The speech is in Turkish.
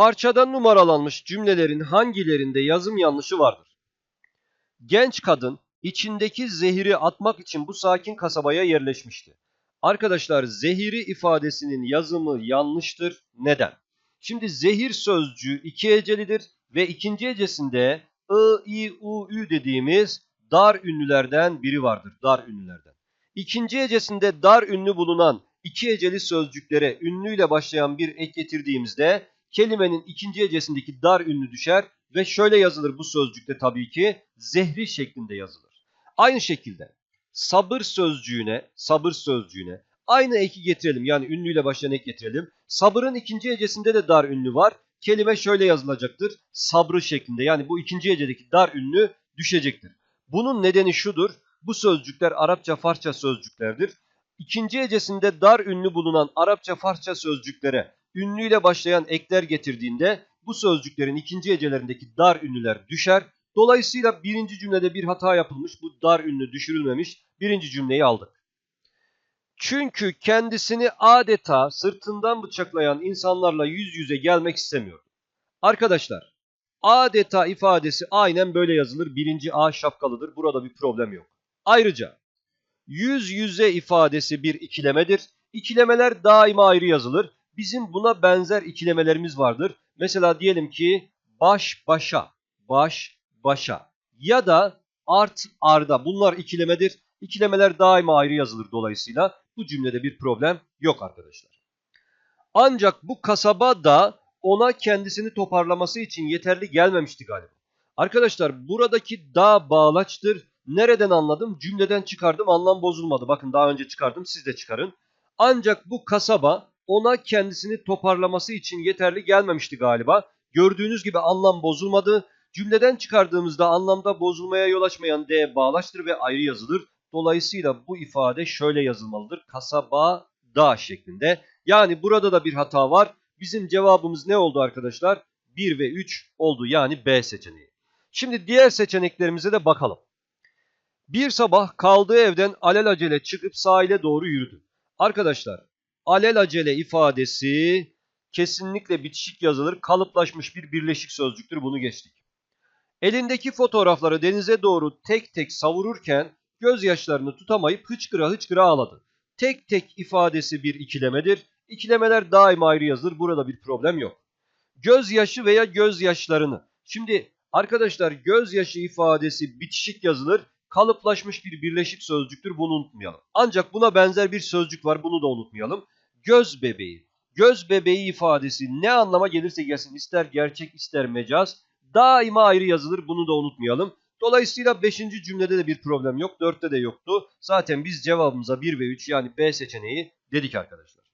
Parçada numaralanmış cümlelerin hangilerinde yazım yanlışı vardır? Genç kadın içindeki zehiri atmak için bu sakin kasabaya yerleşmişti. Arkadaşlar zehiri ifadesinin yazımı yanlıştır. Neden? Şimdi zehir sözcüğü iki hecelidir ve ikinci hecesinde ı, i, u, ü dediğimiz dar ünlülerden biri vardır. Dar ünlülerden. İkinci hecesinde dar ünlü bulunan iki heceli sözcüklere ünlüyle başlayan bir ek getirdiğimizde kelimenin ikinci hecesindeki dar ünlü düşer ve şöyle yazılır bu sözcükte tabii ki zehri şeklinde yazılır. Aynı şekilde sabır sözcüğüne, sabır sözcüğüne aynı eki getirelim. Yani ünlüyle başlayan ek getirelim. Sabırın ikinci hecesinde de dar ünlü var. Kelime şöyle yazılacaktır. Sabrı şeklinde. Yani bu ikinci hecedeki dar ünlü düşecektir. Bunun nedeni şudur. Bu sözcükler Arapça Farsça sözcüklerdir. İkinci hecesinde dar ünlü bulunan Arapça Farsça sözcüklere ünlüyle başlayan ekler getirdiğinde bu sözcüklerin ikinci hecelerindeki dar ünlüler düşer. Dolayısıyla birinci cümlede bir hata yapılmış. Bu dar ünlü düşürülmemiş. Birinci cümleyi aldık. Çünkü kendisini adeta sırtından bıçaklayan insanlarla yüz yüze gelmek istemiyor. Arkadaşlar adeta ifadesi aynen böyle yazılır. Birinci A şapkalıdır. Burada bir problem yok. Ayrıca yüz yüze ifadesi bir ikilemedir. İkilemeler daima ayrı yazılır. Bizim buna benzer ikilemelerimiz vardır. Mesela diyelim ki baş başa, baş başa ya da art arda bunlar ikilemedir. İkilemeler daima ayrı yazılır dolayısıyla bu cümlede bir problem yok arkadaşlar. Ancak bu kasaba da ona kendisini toparlaması için yeterli gelmemişti galiba. Arkadaşlar buradaki da bağlaçtır. Nereden anladım? Cümleden çıkardım anlam bozulmadı. Bakın daha önce çıkardım siz de çıkarın. Ancak bu kasaba ona kendisini toparlaması için yeterli gelmemişti galiba. Gördüğünüz gibi anlam bozulmadı. Cümleden çıkardığımızda anlamda bozulmaya yol açmayan D bağlaçtır ve ayrı yazılır. Dolayısıyla bu ifade şöyle yazılmalıdır. Kasaba da şeklinde. Yani burada da bir hata var. Bizim cevabımız ne oldu arkadaşlar? 1 ve 3 oldu yani B seçeneği. Şimdi diğer seçeneklerimize de bakalım. Bir sabah kaldığı evden alelacele çıkıp sahile doğru yürüdü. Arkadaşlar alelacele ifadesi kesinlikle bitişik yazılır. Kalıplaşmış bir birleşik sözcüktür. Bunu geçtik. Elindeki fotoğrafları denize doğru tek tek savururken gözyaşlarını tutamayıp hıçkıra hıçkıra ağladı. Tek tek ifadesi bir ikilemedir. İkilemeler daima ayrı yazılır. Burada bir problem yok. Gözyaşı veya gözyaşlarını. Şimdi arkadaşlar gözyaşı ifadesi bitişik yazılır. Kalıplaşmış bir birleşik sözcüktür. Bunu unutmayalım. Ancak buna benzer bir sözcük var. Bunu da unutmayalım. Göz bebeği. Göz bebeği ifadesi ne anlama gelirse gelsin ister gerçek ister mecaz daima ayrı yazılır. Bunu da unutmayalım. Dolayısıyla 5. cümlede de bir problem yok. 4'te de yoktu. Zaten biz cevabımıza 1 ve 3 yani B seçeneği dedik arkadaşlar.